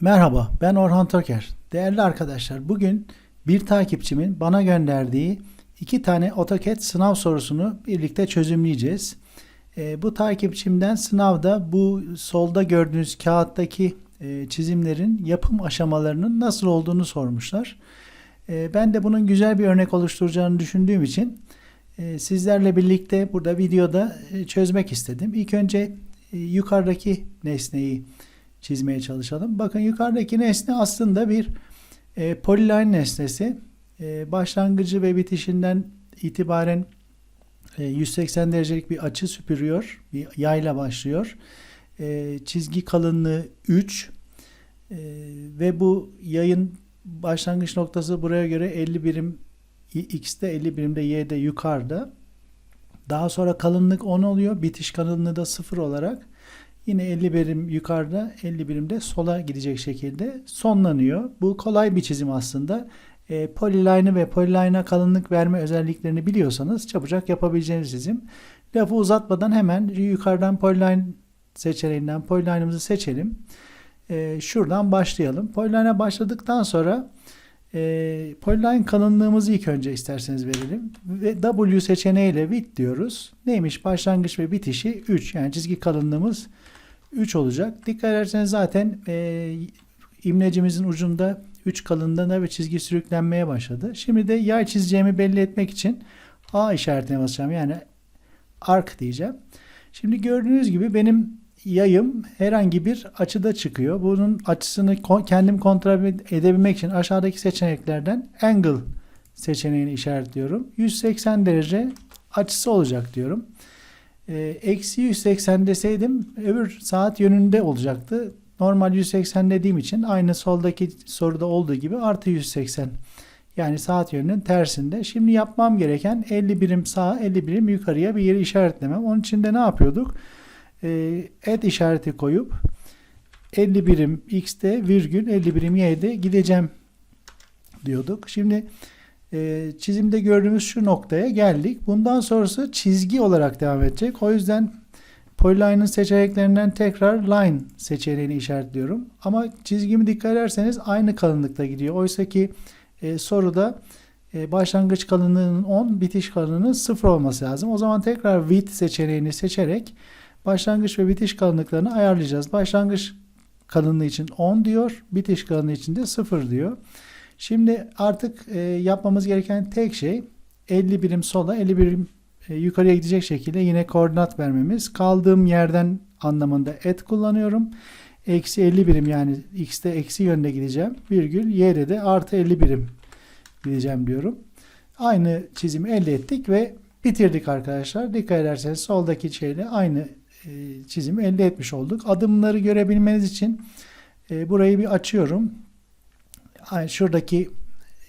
Merhaba, ben Orhan Toker. Değerli arkadaşlar, bugün bir takipçimin bana gönderdiği iki tane AutoCAD sınav sorusunu birlikte çözümleyeceğiz. Ee, bu takipçimden sınavda bu solda gördüğünüz kağıttaki e, çizimlerin yapım aşamalarının nasıl olduğunu sormuşlar. Ee, ben de bunun güzel bir örnek oluşturacağını düşündüğüm için e, sizlerle birlikte burada videoda e, çözmek istedim. İlk önce e, yukarıdaki nesneyi çizmeye çalışalım. Bakın yukarıdaki nesne aslında bir e, polyline nesnesi. E, başlangıcı ve bitişinden itibaren e, 180 derecelik bir açı süpürüyor. Bir yayla başlıyor. E, çizgi kalınlığı 3 e, ve bu yayın başlangıç noktası buraya göre 50 birim x'te 50 birimde y'de yukarıda. Daha sonra kalınlık 10 oluyor. Bitiş kalınlığı da 0 olarak Yine 50 birim yukarıda 50 birimde sola gidecek şekilde sonlanıyor. Bu kolay bir çizim aslında. E, polyline'ı ve polyline'a kalınlık verme özelliklerini biliyorsanız çabucak yapabileceğiniz çizim. Lafı uzatmadan hemen yukarıdan polyline seçeneğinden polyline'ımızı seçelim. E, şuradan başlayalım. Polyline'a başladıktan sonra e, polyline kalınlığımızı ilk önce isterseniz verelim. Ve W seçeneğiyle width diyoruz. Neymiş? Başlangıç ve bitişi 3. Yani çizgi kalınlığımız 3 olacak. Dikkat ederseniz zaten e, imlecimizin ucunda 3 kalınlığında ve çizgi sürüklenmeye başladı. Şimdi de yay çizeceğimi belli etmek için A işaretine basacağım. Yani arc diyeceğim. Şimdi gördüğünüz gibi benim yayım herhangi bir açıda çıkıyor. Bunun açısını kendim kontrol edebilmek için aşağıdaki seçeneklerden angle seçeneğini işaretliyorum. 180 derece açısı olacak diyorum. Ee, eksi 180 deseydim öbür saat yönünde olacaktı. Normal 180 dediğim için aynı soldaki soruda olduğu gibi artı 180. Yani saat yönünün tersinde. Şimdi yapmam gereken 50 birim sağa 50 birim yukarıya bir yeri işaretlemem. Onun için de ne yapıyorduk? Ee, et işareti koyup 50 birim x'te virgül 50 birim y'de gideceğim diyorduk. Şimdi e, çizimde gördüğümüz şu noktaya geldik. Bundan sonrası çizgi olarak devam edecek. O yüzden Polyline'ın seçeneklerinden tekrar line seçeneğini işaretliyorum. Ama çizgimi dikkat ederseniz aynı kalınlıkta gidiyor. Oysa ki e, soruda e, başlangıç kalınlığının 10, bitiş kalınlığının 0 olması lazım. O zaman tekrar width seçeneğini seçerek başlangıç ve bitiş kalınlıklarını ayarlayacağız. Başlangıç kalınlığı için 10 diyor, bitiş kalınlığı için de 0 diyor. Şimdi artık e, yapmamız gereken tek şey 50 birim sola 50 birim e, yukarıya gidecek şekilde yine koordinat vermemiz. Kaldığım yerden anlamında et kullanıyorum. Eksi 50 birim yani x'te eksi yönde gideceğim. Virgül y'de de artı 50 birim gideceğim diyorum. Aynı çizimi elde ettik ve bitirdik arkadaşlar. Dikkat ederseniz soldaki şeyle aynı e, çizimi elde etmiş olduk. Adımları görebilmeniz için e, burayı bir açıyorum şuradaki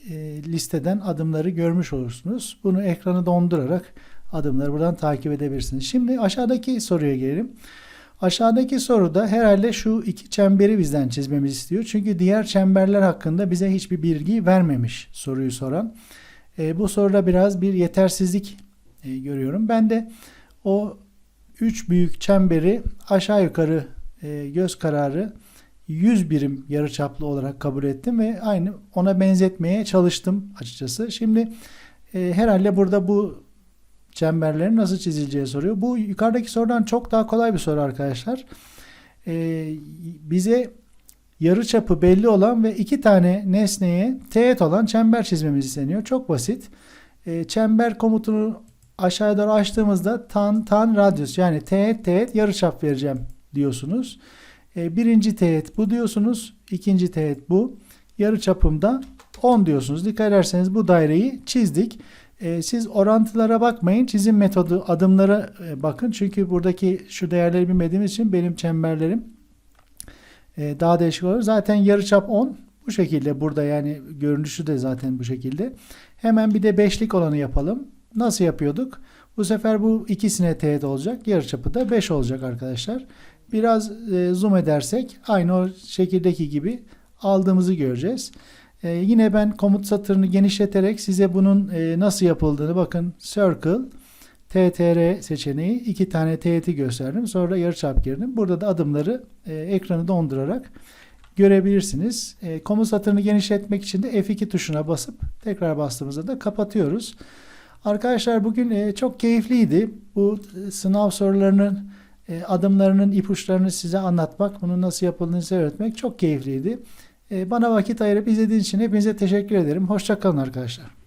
e, listeden adımları görmüş olursunuz. Bunu ekranı dondurarak adımları buradan takip edebilirsiniz. Şimdi aşağıdaki soruya gelelim. Aşağıdaki soruda herhalde şu iki çemberi bizden çizmemizi istiyor. Çünkü diğer çemberler hakkında bize hiçbir bilgi vermemiş soruyu soran. E, bu soruda biraz bir yetersizlik e, görüyorum. Ben de o üç büyük çemberi aşağı yukarı e, göz kararı 100 birim yarıçaplı olarak kabul ettim ve aynı ona benzetmeye çalıştım açıkçası. Şimdi e, herhalde burada bu çemberlerin nasıl çizileceği soruyor. Bu yukarıdaki sorudan çok daha kolay bir soru arkadaşlar. E, bize yarıçapı belli olan ve iki tane nesneye teğet olan çember çizmemiz isteniyor. Çok basit. E, çember komutunu aşağıya doğru açtığımızda tan tan radyus yani teğet teğet yarıçap vereceğim diyorsunuz. E, birinci teğet bu diyorsunuz. ikinci teğet bu. Yarı çapımda 10 diyorsunuz. Dikkat ederseniz bu daireyi çizdik. E, siz orantılara bakmayın. Çizim metodu adımlara e, bakın. Çünkü buradaki şu değerleri bilmediğimiz için benim çemberlerim daha değişik olur. Zaten yarı çap 10. Bu şekilde burada yani görünüşü de zaten bu şekilde. Hemen bir de beşlik olanı yapalım. Nasıl yapıyorduk? Bu sefer bu ikisine teğet olacak. Yarıçapı da 5 olacak arkadaşlar. Biraz e, zoom edersek aynı o şekildeki gibi aldığımızı göreceğiz. E, yine ben komut satırını genişleterek size bunun e, nasıl yapıldığını bakın circle TTR seçeneği iki tane teğeti gösterdim. Sonra yarıçap girdim. Burada da adımları e, ekranı dondurarak görebilirsiniz. E, komut satırını genişletmek için de F2 tuşuna basıp tekrar bastığımızda da kapatıyoruz. Arkadaşlar bugün e, çok keyifliydi. Bu e, sınav sorularının adımlarının ipuçlarını size anlatmak, bunun nasıl yapıldığını size öğretmek çok keyifliydi. E, bana vakit ayırıp izlediğiniz için hepinize teşekkür ederim. Hoşçakalın arkadaşlar.